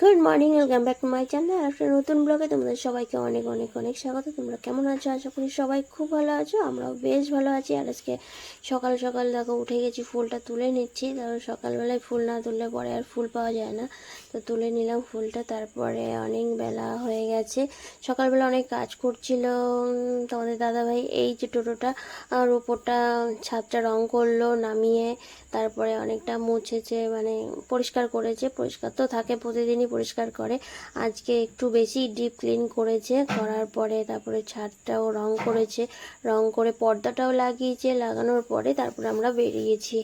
Good morning welcome back to my channel একটা নতুন ব্লগে তোমাদের সবাইকে অনেক অনেক অনেক স্বাগত। তোমরা কেমন আছো? আশা করি সবাই খুব ভালো আছো, আমরাও বেশ ভালো আছি। আর আজকে সকাল সকাল দেখো উঠে গেছি, ফুলটা তুলে নিচ্ছি। কারণ সকালবেলায় ফুল না তুললে পরে আর ফুল পাওয়া যায় না। তো তুলে নিলাম ফুলটা, তারপরে অনেক বেলা হয়ে গেছে। সকালবেলা অনেক কাজ করছিল তোমাদের দাদাভাই এই যে টোটোটা আর উপরটা ছাদটা রং করল, নামিয়ে তারপরে অনেকটা মুছেছে মানে পরিষ্কার করেছে। পরিষ্কার তো থাকে প্রতিদিনই পরিষ্কার করে। আজকে একটু বেশি ডিপ ক্লিন করেছে, করার পরে তারপরে ছাদটাও রং করেছে। রং করে পর্দাটাও লাগিয়েছে, লাগানোর পরে তারপরে আমরা বেরিয়েছি।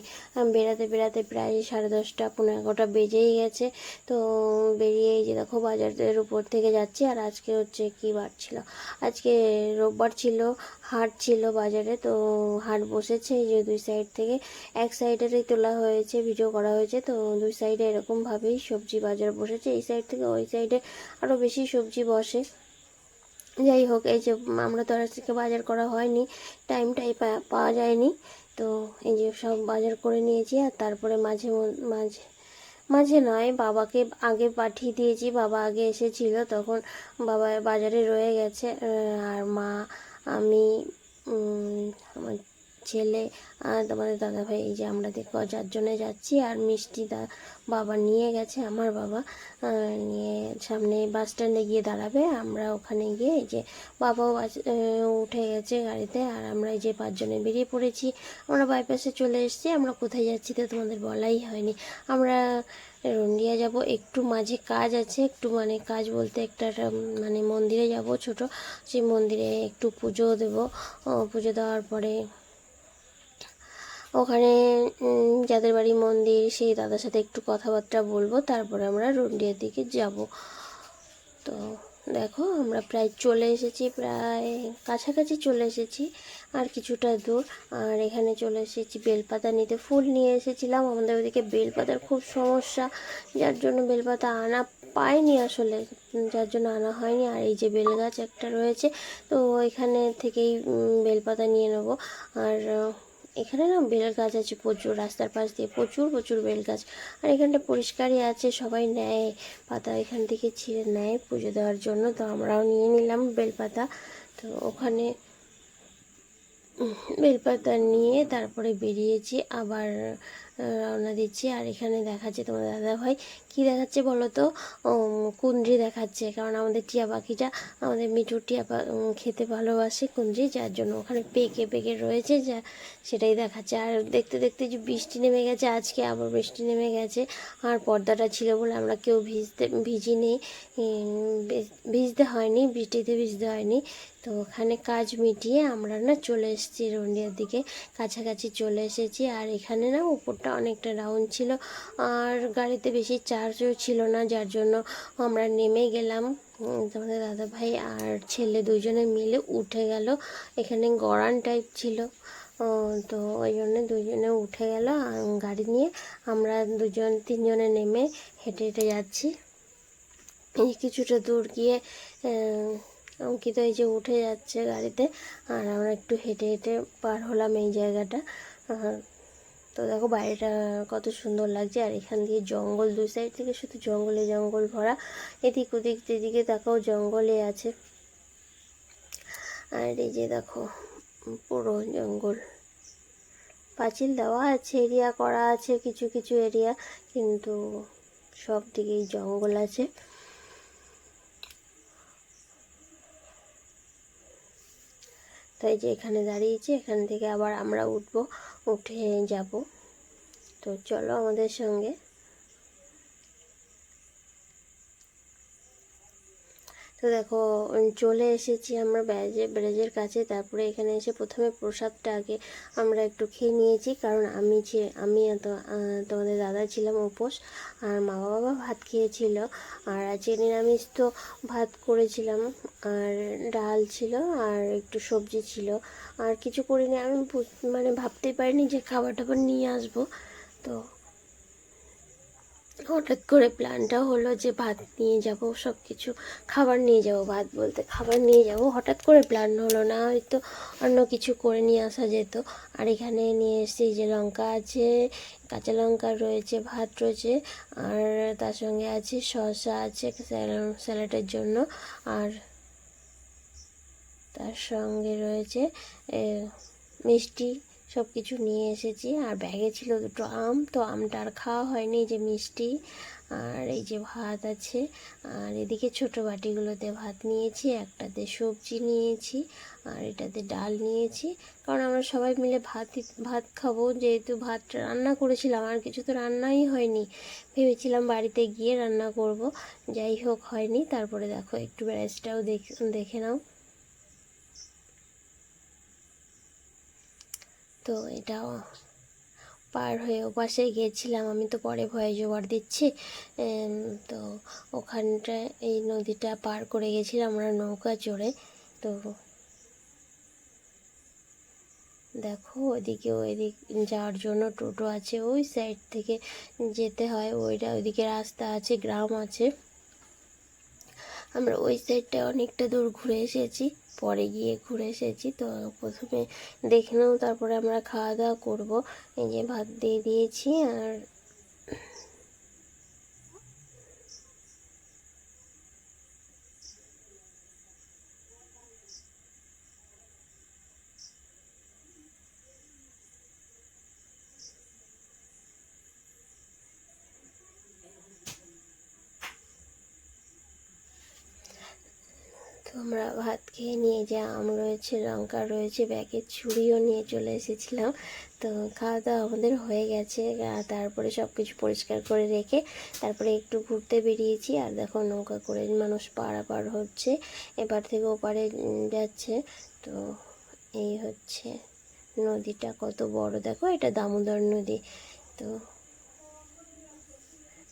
বেড়াতে বেরাতে প্রায় সাড়ে দশটা পনেরো এগারোটা বেজেই গেছে। তো বেরিয়ে যে দেখো বাজারের উপর থেকে যাচ্ছি, আর আজকে হচ্ছে কি বার ছিল? আজকে রোববার ছিল, হাট ছিল বাজারে, তো হাট বসেছে যে দুই সাইড থেকে। এক সাইডেরই তোলা হয়েছে ভিডিও করা হয়েছে, তো দুই সাইডে এরকমভাবেই সবজি বাজার বসেছে। এই সাইড থেকে ওই সাইডে আরও বেশি সবজি বসে। যাই হোক, এই যে আমরা তো আর বাজার করা হয়নি টাইমটাই পাওয়া যায়নি। তো এই যে সব বাজার করে নিয়েছি আর তারপরে মাঝে মাঝে মাঝে নয়, বাবাকে আগে পাঠিয়ে দিয়েছি। বাবা আগে এসেছিল, তখন বাবা বাজারে রয়ে গেছে। আর মা, আমি আমার ছেলে আর তোমাদের দাদা ভাই এই যে আমরা দেখো চারজনে যাচ্ছি আর মিষ্টি দা বাবা নিয়ে গেছে আমার বাবা নিয়ে সামনে বাস স্ট্যান্ডে গিয়ে দাঁড়াবে। আমরা ওখানে গিয়ে এই যে বাবাও বাস উঠে গেছে গাড়িতে আর আমরা এই যে পাঁচজনে বেরিয়ে পড়েছি। আমরা বাইপাসে চলে এসেছি আমরা কোথায় যাচ্ছি তো তোমাদের বলাই হয়নি। আমরা রন্ডিয়া যাব একটু মাঝে কাজ আছে একটু মানে কাজ বলতে একটা একটা, মানে মন্দিরে যাব ছোট। সেই মন্দিরে একটু পুজো দেব। পুজো দেওয়ার পরে ওখানে যাদের বাড়ি মন্দির, সেই দাদার সাথে একটু কথাবার্তা বলব। তারপরে আমরা রন্ডিয়ার দিকে যাব। তো দেখো, আমরা প্রায় চলে এসেছি, প্রায় কাছাকাছি চলে এসেছি, আর কিছুটা দূর। আর এখানে চলে এসেছি, বেলপাতা নিতে। ফুল নিয়ে এসেছিলাম। আমাদের ওদিকে বেলপাতার খুব সমস্যা, যার জন্য বেলপাতা আনা পাইনি আসলে, যার জন্য আনা হয়নি। আর এই যে বেলগাছ একটা রয়েছে, তো এখানে থেকেই বেলপাতা নিয়ে নেব। আর এখানে না বেল গাছ আছে প্রচুর, রাস্তার পাশ দিয়ে প্রচুর প্রচুর বেল গাছ আর এখানটা পরিষ্কারই আছে, সবাই নেয় পাতা এখান থেকে ছিঁড়ে নেয় পুজো দেওয়ার জন্য। তো আমরাও নিয়ে নিলাম বেলপাতা। তো ওখানে বেলপাতা নিয়ে তারপরে বেরিয়েছি, আবার রওনা দিচ্ছি। আর এখানে দেখাচ্ছে তোমার দাদা ভাই। কী দেখাচ্ছে বলো তো? কুন্দ্রি দেখাচ্ছে। কারণ আমাদের টিয়া পাখিটা আমাদের মিঠু টিয়া খেতে ভালোবাসে কুন্দ্রি, যার জন্য ওখানে পেকে পেকে রয়েছে, যা সেটাই দেখাচ্ছে। আর দেখতে দেখতে যে বৃষ্টি নেমে গেছে, আজকে আবার বৃষ্টি নেমে গেছে। আর পর্দাটা ছিল বলে আমরা কেউ ভিজতে, ভিজিনি। ভিজতে হয়নি, বৃষ্টিতে ভিজতে হয়নি। তো ওখানে কাজ মিটিয়ে আমরা না চলে এসেছি রন্ডিয়ার দিকে। কাছাকাছি চলে এসেছি। আর এখানে না উপরটা অনেকটা ডাউন ছিল। আর গাড়িতে বেশি চার্জও ছিল না, যার জন্য আমরা নেমে গেলাম। তোমাদের দাদা ভাই আর ছেলে দুজনে মিলে উঠে গেল। এখানে গড়ান টাইপ ছিল। তো ওই জন্য দুজনে উঠে গেল। গাড়ি নিয়ে আমরা দুজন, তিনজনে নেমে হেঁটে হেঁটে যাচ্ছি। কিছুটা দূর গিয়ে অঙ্কিত এই যে উঠে যাচ্ছে গাড়িতে। আর আমরা একটু হেঁটে হেঁটে পার হলাম এই জায়গাটা। আর তো দেখো বাইরেটা কত সুন্দর লাগছে। আর এখান দিয়ে জঙ্গল, দুই সাইড থেকে শুধু জঙ্গলে জঙ্গল ভরা। এদিক ওদিক যেদিকে তাকাও জঙ্গলে আছে। আর এই যে দেখো, পুরো জঙ্গল। পাঁচিল দেওয়া আছে, এরিয়া করা আছে, কিছু কিছু এরিয়া। কিন্তু সব দিকেই জঙ্গল আছে। তাই যে এখানে দাঁড়িয়েছি, এখান থেকে আবার আমরা উঠব। উঠে যাব। তো চলো আমাদের সঙ্গে। তো দেখো চলে এসেছি আমরা ব্যাজে ব্যারেজের কাছে। তারপরে এখানে এসে প্রথমে প্রসাদটা আগে আমরা একটু খেয়ে নিয়েছি। কারণ আমি যে, আমি তো- তোমাদের দাদা ছিলাম উপোস, আর মা বাবা ভাত খেয়েছিল। আর আজকে নিরামিষ তো ভাত করেছিলাম। আর ডাল ছিল, আর একটু সবজি ছিল। আর কিছু করিনি, আমি মানে ভাবতেই পারিনি যে খাবার টাবার নিয়ে আসব। তো হঠাৎ করে প্ল্যানটা হলো যে ভাত নিয়ে যাব সব কিছু খাবার নিয়ে যাব, ভাত বলতে খাবার নিয়ে যাব। হঠাৎ করে প্ল্যান হলো না, হয়তো অন্য কিছু করে নিয়ে আসা যেত। আর এখানে নিয়ে এসেছি যে লঙ্কা আছে, কাঁচা লঙ্কা রয়েছে, ভাত রয়েছে, আর তার সঙ্গে আছে শসা আছে স্যালাডের জন্য। আর তার সঙ্গে রয়েছে মিষ্টি। সব কিছু নিয়ে এসেছি। আর ব্যাগে ছিল দুটো আম, তো আমটা আর খাওয়া হয়নি যে মিষ্টি আর এই যে ভাত আছে। আর এদিকে ছোট বাটিগুলোতে ভাত নিয়েছি, একটাতে সবজি নিয়েছি আর এটাতে ডাল নিয়েছি। কারণ আমরা সবাই মিলে ভাত ভাত খাব। যেহেতু ভাত রান্না করেছিলাম, আর কিছু তো রান্নাই হয়নি। ভেবেছিলাম বাড়িতে গিয়ে রান্না করব, যাই হোক হয়নি। তারপরে দেখো, একটু ব্যারেজটাও দেখে নাও। তো এটাও পার হয়ে ওপাশে গিয়েছিলাম। আমি তো পরে ভয়ে জোগাড় দিচ্ছি। তো ওখানটা, এই নদীটা পার করে গেছিলাম আমরা নৌকা চড়ে। তো দেখো, ওইদিকে ওইদিক যাওয়ার জন্য টোটো আছে। ওই সাইড থেকে যেতে হয়। ওইটা ওইদিকে রাস্তা আছে, গ্রাম আছে। আমরা ওই সাইডটা অনেকটা দূর ঘুরে এসেছি। পরে গিয়ে ঘুরে এসেছি। তো প্রথমে দেখে নাও তারপরে আমরা খাওয়া দাওয়া করব। এই যে ভাত দিয়ে দিয়েছি আর তো আমরা ভাত খেয়ে নিয়ে যে, আম রয়েছে, লঙ্কা রয়েছে, ব্যাগের ছুরিও নিয়ে চলে এসেছিলাম। তো খাওয়া দাওয়া আমাদের হয়ে গেছে। তারপরে সব কিছু পরিষ্কার করে রেখে তারপরে একটু ঘুরতে বেরিয়েছি। আর দেখো নৌকা করে মানুষ পারাপার হচ্ছে, এপার থেকে ওপারে যাচ্ছে। তো এই হচ্ছে নদীটা কত বড়। দেখো এটা দামোদর নদী। তো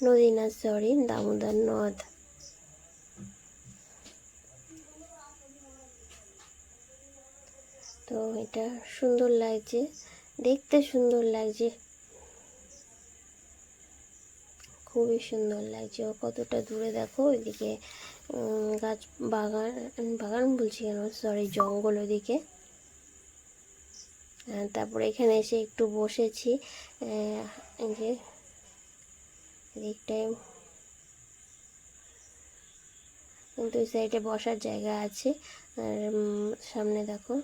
নদী না সরি দামোদর নদ। তো এটা সুন্দর লাগছে, দেখতে সুন্দর লাগছে। খুবই সুন্দর লাগছে, ও কতটা দূরে দেখো, ওইদিকে গাছ বাগান বাগান বলছি কেন? সরি জঙ্গল ওদিকে তারপরে এখানে এসে একটু বসেছি যে, এদিকটায়। কিন্তু সাইডে বসার জায়গা আছে, আর সামনে দেখো।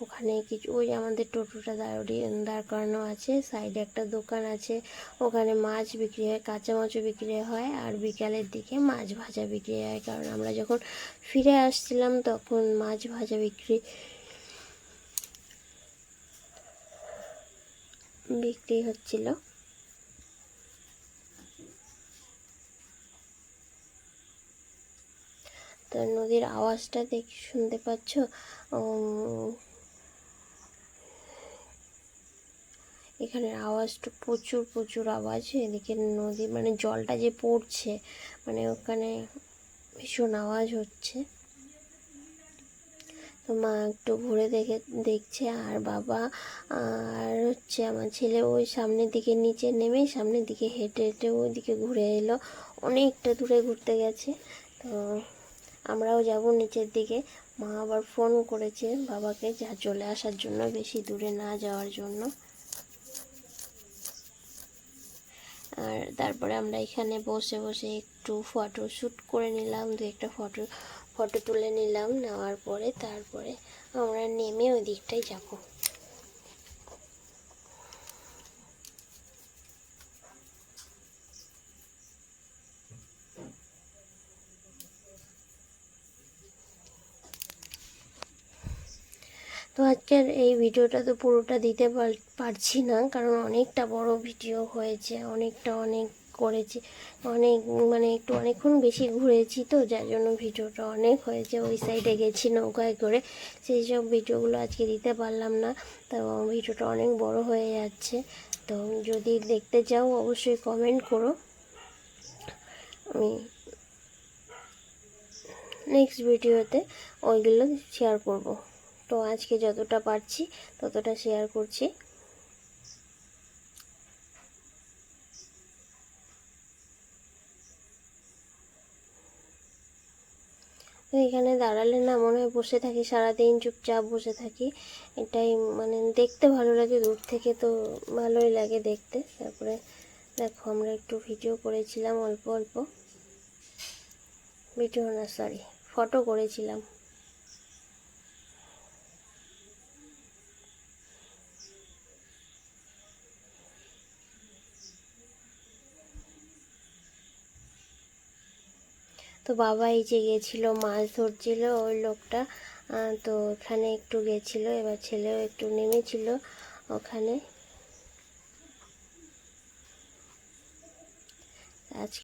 ওখানে কিছু, ওই আমাদের টোটোটা দাঁড়িয়ে দাঁড় করানো আছে। সাইডে একটা দোকান আছে। ওখানে মাছ বিক্রি হয়, কাঁচা মাছও বিক্রি হয় আর বিকালের দিকে মাছ ভাজা বিক্রি হয়। কারণ আমরা যখন ফিরে আসছিলাম তখন মাছ ভাজা বিক্রি বিক্রি হচ্ছিল। তো নদীর আওয়াজটা দেখি শুনতে পাচ্ছ? এখানের আওয়াজটা প্রচুর প্রচুর আওয়াজ। এদিকে নদী মানে জলটা যে পড়ছে মানে ওখানে ভীষণ আওয়াজ হচ্ছে। তো মা একটু ঘুরে দেখে, দেখছে, আর বাবা, আর হচ্ছে আমার ছেলে ওই সামনের দিকে নিচে নেমে সামনের দিকে হেঁটে হেঁটে ওই দিকে ঘুরে এলো। অনেকটা দূরে ঘুরতে গেছে। তো আমরাও যাব নিচের দিকে। মা আবার ফোন করেছে বাবাকে যা চলে আসার জন্য, বেশি দূরে না যাওয়ার জন্য। আর তারপরে আমরা এখানে বসে বসে একটু ফটো শ্যুট করে নিলাম, দু একটা ফটো ফটো তুলে নিলাম, নেওয়ার পরে তারপরে আমরা নেমে ওই দিকটাই যাব। আজকের এই ভিডিওটা তো পুরোটা দিতে পার- পারছি না, কারণ অনেকটা বড় ভিডিও হয়েছে, অনেকটা অনেক করেছি, অনেক মানে একটু অনেকক্ষণ বেশি ঘুরেছি তো, যার জন্য ভিডিওটা অনেক হয়েছে, ওই সাইডে গেছি নৌকায় করে, সেই সব ভিডিওগুলো আজকে দিতে পারলাম না, তো ভিডিওটা অনেক বড় হয়ে যাচ্ছে, তো যদি দেখতে চাও অবশ্যই কমেন্ট করো, আমি নেক্সট ভিডিওতে ওইগুলো শেয়ার করব। তো আজকে যতটা পারছি ততটা শেয়ার করছি। এখানে দাঁড়ালে না মনে হয় বসে থাকি, সারাদিন চুপচাপ বসে থাকি। এটাই মানে দেখতে ভালো লাগে, দূর থেকে তো ভালোই লাগে দেখতে। তারপরে দেখো আমরা একটু ভিডিও করেছিলাম, অল্প অল্প। ভিডিও না সরি ফটো করেছিলাম। তো বাবা এই যে গেছিল, মাছ ধরছিল ওই লোকটা তো ওখানে একটু গেছিল, এবার ছেলেও একটু নেমেছিল ওখানে।